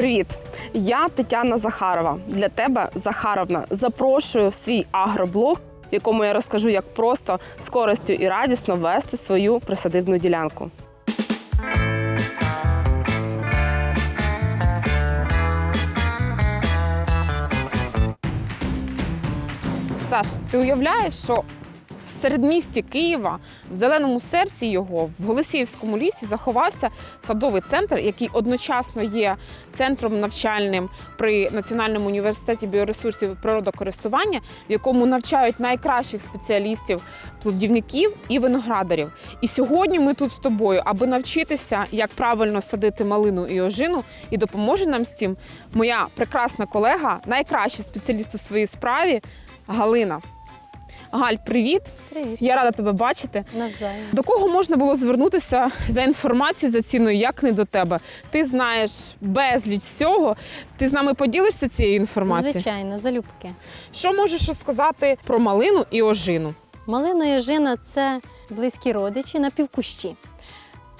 Привіт! Я Тетяна Захарова. Для тебе, Захаровна, запрошую в свій агроблог, в якому я розкажу, як просто з користю і радісно вести свою присадибну ділянку. Саш, ти уявляєш, що в середмісті Києва, в зеленому серці його, в Голосіївському лісі заховався садовий центр, який одночасно є центром навчальним при Національному університеті біоресурсів і природокористування, в якому навчають найкращих спеціалістів, плодівників і виноградарів. І сьогодні ми тут з тобою, аби навчитися, як правильно садити малину і ожину, і допоможе нам з цим моя прекрасна колега, найкращий спеціаліст у своїй справі Галина. Галь, привіт! Привіт, Я рада тебе бачити. навзаєм. До кого можна було звернутися за інформацією за ціною, як не до тебе? Ти знаєш безліч всього. Ти з нами поділишся цією інформацією? Звичайно, залюбки. Що можеш розказати про малину і ожину? Малина і ожина – це близькі родичі напівкущі.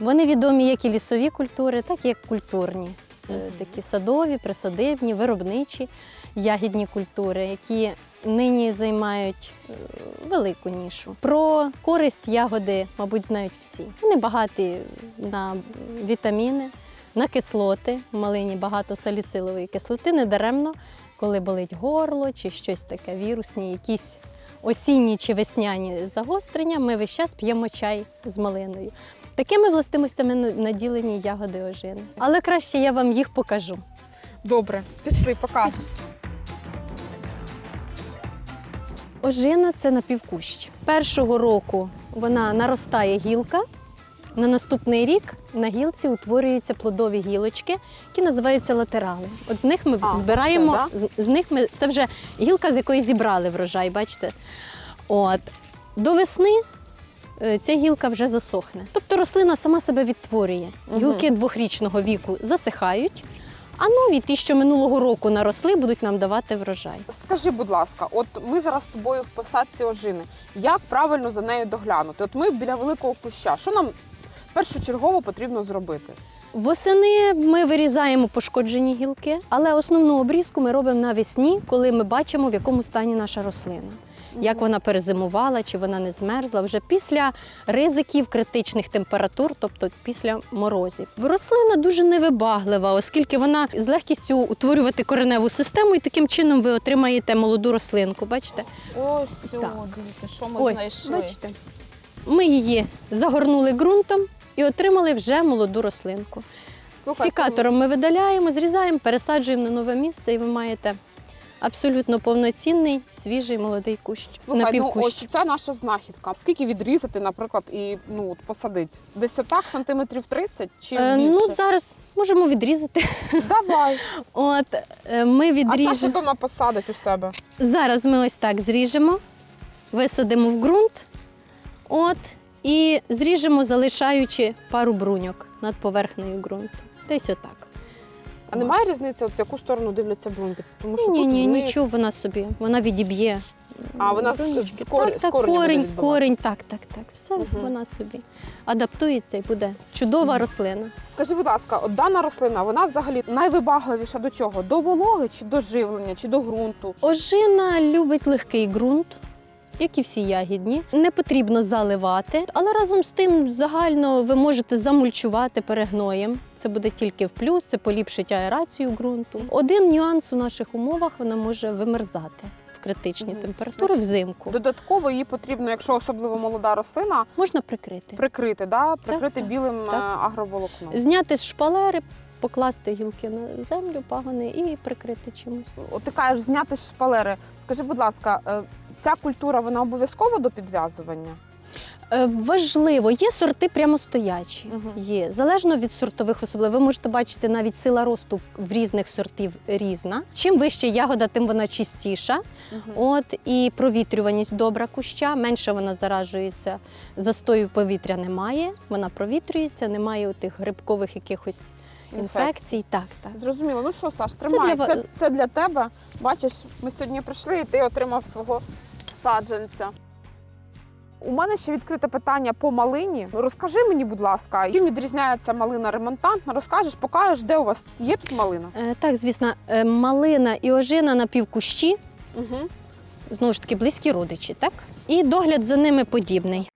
Вони відомі як і лісові культури, так і як культурні. Е, Такі садові, присадибні, виробничі, ягідні культури, які нині займають е, велику нішу. Про користь ягоди, мабуть, знають всі. Вони багаті на вітаміни, на кислоти. В малині багато саліцилової кислоти, недаремно, коли болить горло чи щось таке вірусні, якісь осінні чи весняні загострення, ми весь час п'ємо чай з малиною. Такими властивостями наділені ягоди ожини. Але краще я вам їх покажу. Добре, пішли, покажеш. Ожина це напівкущ. Першого року вона наростає гілка. На наступний рік на гілці утворюються плодові гілочки, які називаються латерали. От з них ми А, збираємо, оце, з, з них ми це вже гілка, з якої зібрали врожай, бачите? От до весни е, ця гілка вже засохне. Тобто рослина сама себе відтворює. Гілки двохрічного віку засихають, а нові, ті, що минулого року наросли, будуть нам давати врожай. Скажи, будь ласка, от ми зараз з тобою в посадці ожини. Як правильно за нею доглянути? От ми біля великого куща. Що нам першочергово потрібно зробити? Восени ми вирізаємо пошкоджені гілки, але основну обрізку ми робимо навесні, коли ми бачимо, в якому стані наша рослина. Як вона перезимувала, чи вона не змерзла вже після ризиків критичних температур, тобто після морозів. Рослина дуже невибаглива, оскільки вона з легкістю утворювати кореневу систему, і таким чином ви отримаєте молоду рослинку. Бачите? Ось, Так. дивіться, що ми Ось, знайшли. бачите? Ми її загорнули ґрунтом і отримали вже молоду рослинку. Слухай, Сікатором ми видаляємо, зрізаємо, пересаджуємо на нове місце, і ви маєте абсолютно повноцінний, свіжий молодий кущ. Слухай, ну ось це наша знахідка. Скільки відрізати, наприклад, і ну от посадити? Десь отак, сантиметрів 30 чи Е, більше? ну, зараз можемо відрізати. Давай. От е, ми А Саша відріжемо. вдома посадить у себе. Зараз ми ось так зріжемо, висадимо в ґрунт. От, і зріжемо, залишаючи пару бруньок над поверхнею ґрунту. Десь отак. А немає різниці, от в яку сторону дивляться бруньки? Тому що Ні, тут ні, вниз. нічого, вона собі, вона відіб'є. А, вона з- з так, з так, коренем буде корінь, відбивати. корінь, так, так, так. Все, Мгм. вона собі адаптується і буде чудова рослина. Скажи, будь ласка, от дана рослина, вона взагалі найвибагливіша до чого? До вологи, чи до живлення, чи до ґрунту? Ожина любить легкий ґрунт, як і всі ягідні. Не потрібно заливати, але разом з тим загально ви можете замульчувати перегноєм. Це буде тільки в плюс, це поліпшить аерацію ґрунту. Один нюанс у наших умовах вона може вимерзати критичні Мгм. температури взимку. Додатково її потрібно, якщо особливо молода рослина, Можна прикрити. прикрити, да? прикрити так, білим так. е, агроволокном. Зняти з шпалери, покласти гілки на землю, пагони і прикрити чимось. От ти кажеш, зняти з шпалери. Скажи, будь ласка, е, ця культура вона обов'язкова до підв'язування? Е, Важливо, є сорти прямостоячі. Мгм. Є залежно від сортових особливостей. Ви можете бачити навіть сила росту в різних сортів різна. Чим вища ягода, тим вона чистіша. От і провітрюваність добра куща, менше вона заражується. Застою повітря немає. Вона провітрюється, немає тих грибкових якихось інфекцій. Так, так. Зрозуміло. Ну що, Саш, тримай. для Це, це, для тебе. Бачиш, ми сьогодні прийшли, і ти отримав свого саджанця. У мене ще відкрите питання по малині. Розкажи мені, будь ласка, чим відрізняється малина ремонтантна? Розкажеш, покажеш, де у вас є тут малина? Е, Так, звісно, е, малина і ожина на півкущі, Угу. знову ж таки, близькі родичі, так? І догляд за ними подібний.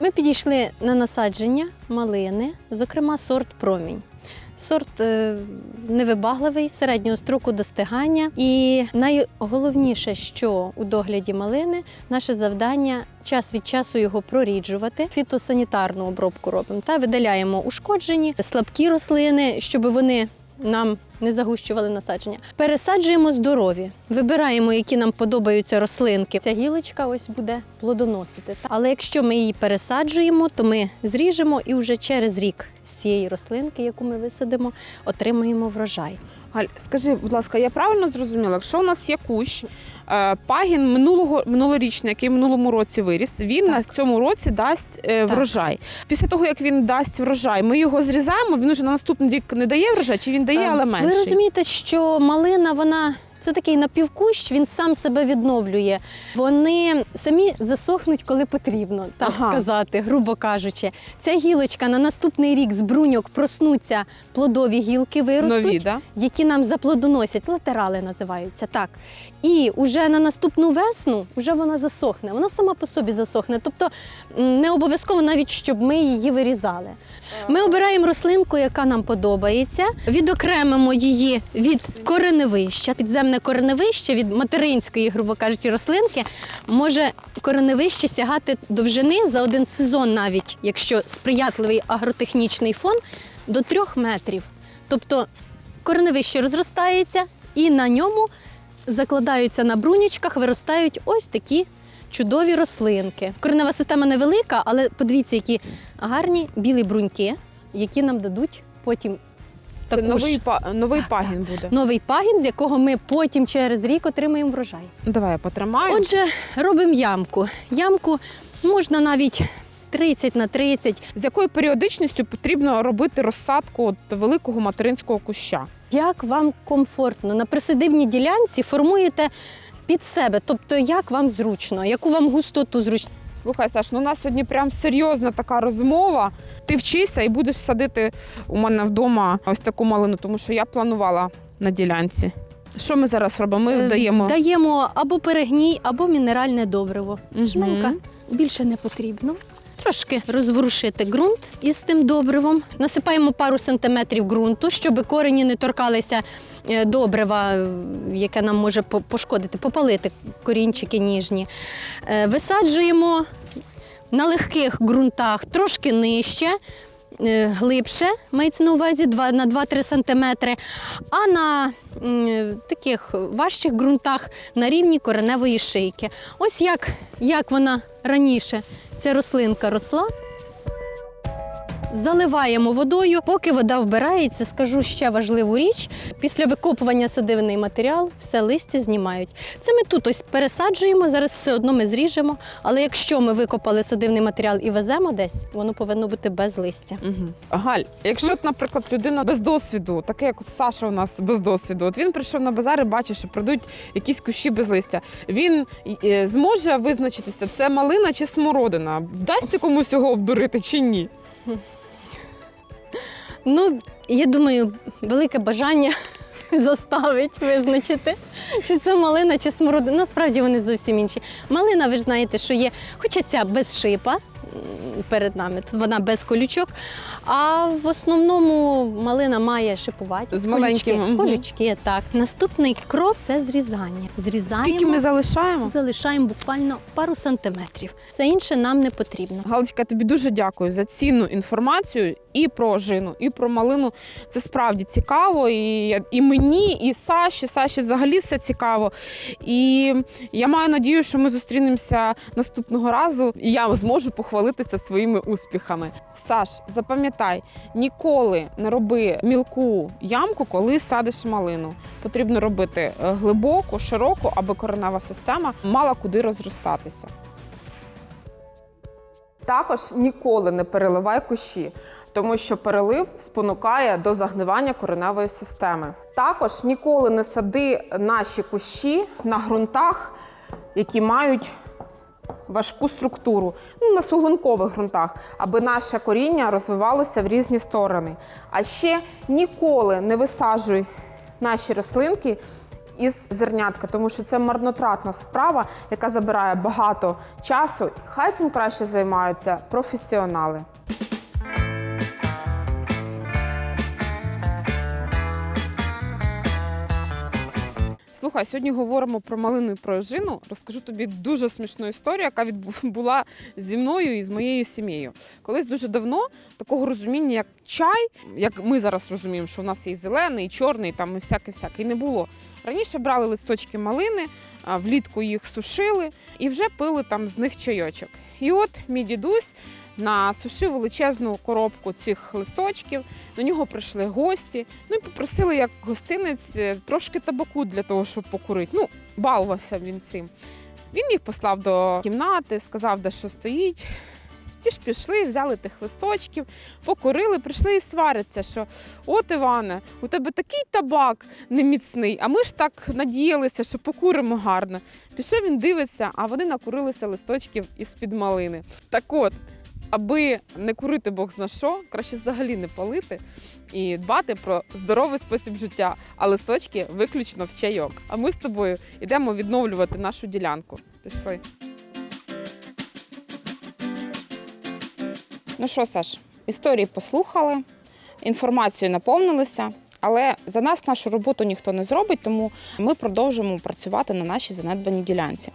Ми підійшли на насадження малини, зокрема сорт промінь. Сорт е, невибагливий, середнього строку достигання. І найголовніше, що у догляді малини, наше завдання час від часу його проріджувати. Фітосанітарну обробку робимо та видаляємо ушкоджені, слабкі рослини, щоб вони нам не загущували насадження. Пересаджуємо здорові, вибираємо, які нам подобаються рослинки. Ця гілочка ось буде плодоносити. Але якщо ми її пересаджуємо, то ми зріжемо і вже через рік з цієї рослинки, яку ми висадимо, отримаємо врожай. Галь, скажи, будь ласка, я правильно зрозуміла, якщо у нас є кущ, пагін минулого минулорічний, який в минулому році виріс, він Так. на цьому році дасть е, Так. врожай. Після того, як він дасть врожай, ми його зрізаємо, він уже на наступний рік не дає врожай, чи він дає, але Е, менший? Ви розумієте, що малина вона. Це такий напівкущ, він сам себе відновлює. Вони самі засохнуть, коли потрібно, так Ага. сказати, грубо кажучи. Ця гілочка на наступний рік з бруньок проснуться, плодові гілки виростуть, Нові, да? які нам заплодоносять, латерали називаються так. І вже на наступну весну вже вона засохне. Вона сама по собі засохне. Тобто не обов'язково навіть, щоб ми її вирізали. Ми обираємо рослинку, яка нам подобається, відокремимо її від кореневища. Підземне кореневище від материнської, грубо кажучи, рослинки може кореневище сягати довжини за один сезон, навіть якщо сприятливий агротехнічний фон, до трьох метрів. Тобто кореневище розростається і на ньому закладаються на брунічках, виростають ось такі чудові рослинки. Коренева система невелика, але подивіться, які гарні білі бруньки, які нам дадуть потім Це також новий, па- новий пагін буде. новий пагін, з якого ми потім через рік отримаємо врожай. Давай я потримаю. Отже, робимо ямку. Ямку можна навіть 30 на 30. З якою періодичністю потрібно робити розсадку от великого материнського куща? Як вам комфортно на присадибній ділянці формуєте під себе, тобто як вам зручно, яку вам густоту зручно. Слухай, Саш, ну у нас сьогодні прям серйозна така розмова. Ти вчися і будеш садити у мене вдома ось таку малину, тому що я планувала на ділянці. Що ми зараз робимо? Ми Е, вдаємо. Даємо або перегній, або мінеральне добриво. Жменька. Більше не потрібно. Трошки розворушити ґрунт із тим добривом. Насипаємо пару сантиметрів ґрунту, щоб корені не торкалися е, добрива, яке нам може пошкодити, попалити корінчики ніжні. Е, Висаджуємо на легких ґрунтах трошки нижче. е, Глибше мається на увазі 2 на 2-3 сантиметри, а на м, таких важчих ґрунтах на рівні кореневої шийки. Ось як, як вона раніше, ця рослинка росла. Заливаємо водою. Поки вода вбирається, скажу ще важливу річ. Після викопування садивний матеріал все листя знімають. Це ми тут ось пересаджуємо, зараз все одно ми зріжемо. Але якщо ми викопали садивний матеріал і веземо десь, воно повинно бути без листя. Угу. Галь, якщо, наприклад, людина без досвіду, таке як Саша у нас без досвіду, от він прийшов на базар і бачить, що продають якісь кущі без листя. Він зможе визначитися, це малина чи смородина. Вдасться комусь його обдурити чи ні? Ну, я думаю, велике бажання заставить визначити, чи це малина, чи смородина. Насправді вони зовсім інші. Малина, ви ж знаєте, що є, хоча ця без шипа перед нами, тут вона без колючок. А в основному малина має шипуваті З маленьким, колючки. колючки. Так. Наступний крок це зрізання. Зрізаємо. Скільки ми залишаємо? Залишаємо буквально пару сантиметрів. Все інше нам не потрібно. Галочка, тобі дуже дякую за цінну інформацію і про жину, і про малину. Це справді цікаво. І, і мені, і Саші. Саші взагалі все цікаво. І я маю надію, що ми зустрінемося наступного разу, і я зможу похвалитися своїми успіхами. Саш, запам'ятай, ніколи не роби мілку ямку, коли садиш малину. Потрібно робити е, глибоку, широку, аби коренева система мала куди розростатися. Також ніколи не переливай кущі. тому що перелив спонукає до загнивання кореневої системи. Також ніколи не сади наші кущі на ґрунтах, які мають важку структуру, ну, на суглинкових ґрунтах, аби наше коріння розвивалося в різні сторони. А ще ніколи не висаджуй наші рослинки із зернятка, тому що це марнотратна справа, яка забирає багато часу. Хай цим краще займаються професіонали. Слухай, сьогодні говоримо про малину і про ожину. Розкажу тобі дуже смішну історію, яка відбула зі мною і з моєю сім'єю. Колись дуже давно такого розуміння, як чай, як ми зараз розуміємо, що у нас є зелений, і чорний, там і всяке всяке, і не було. Раніше брали листочки малини, влітку їх сушили і вже пили там з них чайочок. І от мій дідусь насушив величезну коробку цих листочків. До нього прийшли гості. Ну і попросили як гостинець е, трошки табаку для того, щоб покурити. Ну, балувався він цим. Він їх послав до кімнати, сказав, де що стоїть. Ті ж пішли, взяли тих листочків, покурили, прийшли і сваряться, що от Іване, у тебе такий табак неміцний, а ми ж так надіялися, що покуримо гарно. Пішов він дивиться, а вони накурилися листочків із-під малини. Так от, аби не курити Бог зна що, краще взагалі не палити і дбати про здоровий спосіб життя, а листочки виключно в чайок. А ми з тобою йдемо відновлювати нашу ділянку. Пішли. Ну що, Саш, історії послухали, інформацією наповнилися, але за нас нашу роботу ніхто не зробить, тому ми продовжуємо працювати на нашій занедбаній ділянці.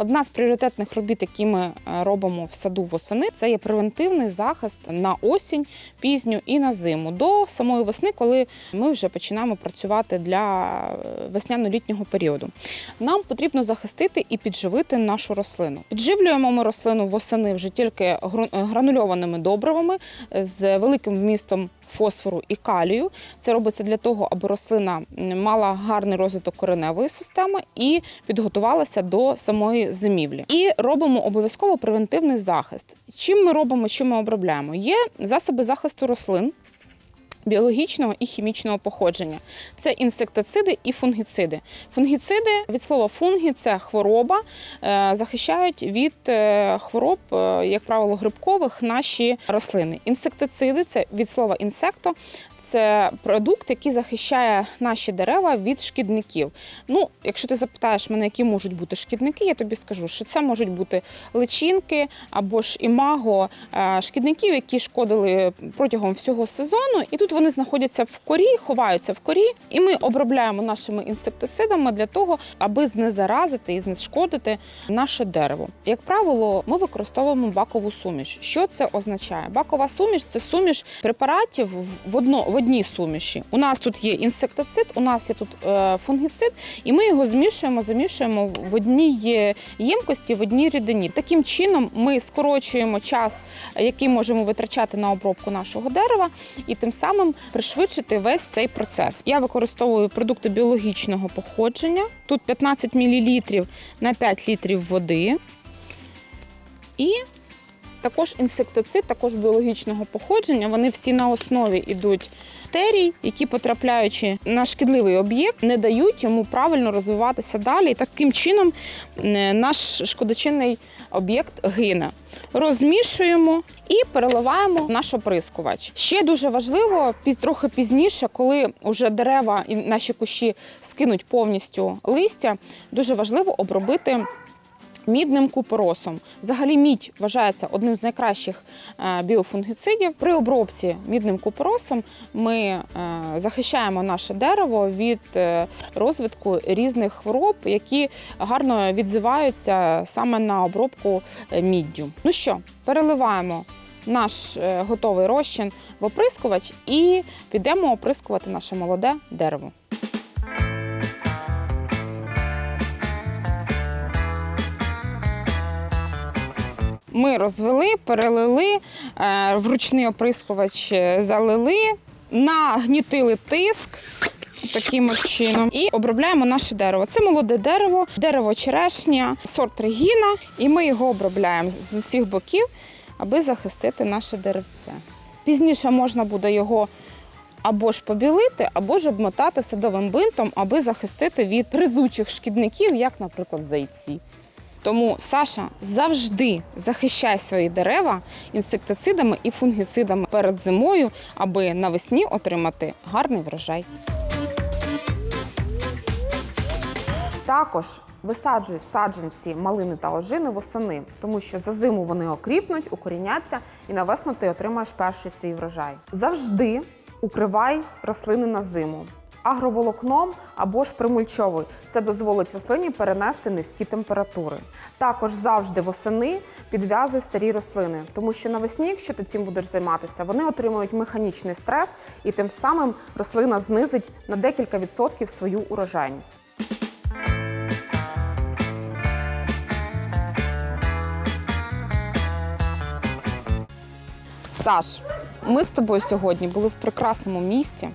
Одна з пріоритетних робіт, які ми е, робимо в саду восени, це є превентивний захист на осінь, пізню і на зиму до самої весни, коли ми вже починаємо працювати для е, весняно-літнього періоду. Нам потрібно захистити і підживити нашу рослину. Підживлюємо ми рослину восени вже тільки е, гранульованими добривами з великим вмістом фосфору і калію. Це робиться для того, аби рослина мала гарний розвиток кореневої системи і підготувалася до самої зимівлі. І робимо обов'язково превентивний захист. Чим ми робимо, чим ми обробляємо? Є засоби захисту рослин. Біологічного і хімічного походження це інсектициди і фунгіциди. Фунгіциди від слова фунгі це хвороба, е, захищають від е, хвороб, е, як правило, грибкових наші рослини. Інсектициди це від слова інсекто, це продукт, який захищає наші дерева від шкідників. Ну, якщо ти запитаєш мене, які можуть бути шкідники, я тобі скажу, що це можуть бути личинки або ж імаго е, шкідників, які шкодили протягом всього сезону. І тут вони знаходяться в корі, ховаються в корі, і ми обробляємо нашими інсектицидами для того, аби знезаразити і знешкодити наше дерево. Як правило, ми використовуємо бакову суміш. Що це означає? Бакова суміш це суміш препаратів в одно в одній суміші. У нас тут є інсектицид, у нас є тут е, фунгіцид, і ми його змішуємо, замішуємо в одній е, ємкості, в одній рідині. Таким чином ми скорочуємо час, е, який можемо витрачати на обробку нашого дерева, і тим самим пришвидшити весь цей процес. Я використовую продукти біологічного походження. Тут 15 мл на 5 літрів води. І також інсектицид, також біологічного походження. Вони всі на основі йдуть бактерій, які потрапляючи на шкідливий об'єкт, не дають йому правильно розвиватися далі. І таким чином е, наш шкодочинний об'єкт гине. Розмішуємо і переливаємо наш оприскувач. Ще дуже важливо трохи пізніше, коли вже дерева і наші кущі скинуть повністю листя, дуже важливо обробити мідним купоросом. Взагалі мідь вважається одним з найкращих е, біофунгіцидів. При обробці мідним купоросом ми е, захищаємо наше дерево від е, розвитку різних хвороб, які гарно відзиваються саме на обробку міддю. Ну що, переливаємо. Наш готовий розчин в оприскувач і підемо оприскувати наше молоде дерево. Ми розвели, перелили, е, в ручний оприскувач е, залили, нагнітили тиск. Таким чином і обробляємо наше дерево. Це молоде дерево, дерево черешня, сорт регіна, і ми його обробляємо з усіх боків, аби захистити наше деревце. Пізніше можна буде його або ж побілити, або ж обмотати садовим бинтом, аби захистити від гризучих шкідників, як, наприклад, зайці. Тому, Саша, завжди захищай свої дерева інсектицидами і фунгіцидами перед зимою, аби навесні отримати гарний врожай. Також висаджують саджанці малини та ожини восени, тому що за зиму вони окріпнуть, укоріняться і на весну ти отримаєш перший свій врожай. Завжди укривай рослини на зиму. Агроволокном або ж примульчовуй. Це дозволить рослині перенести низькі температури. Також завжди восени підв'язуй старі рослини, тому що навесні, якщо ти цим будеш займатися, вони отримують механічний стрес, і тим самим рослина знизить на декілька відсотків свою урожайність. Саш, ми з тобою сьогодні були в прекрасному місті.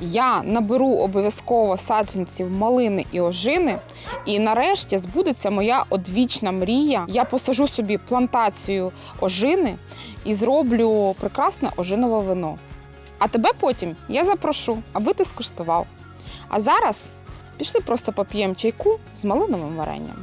Я наберу обов'язково саджанців малини і ожини, і нарешті збудеться моя одвічна мрія. Я посажу собі плантацію ожини і зроблю прекрасне ожинове вино. А тебе потім я запрошу, аби ти скуштував. А зараз пішли просто поп'ємо чайку з малиновим варенням.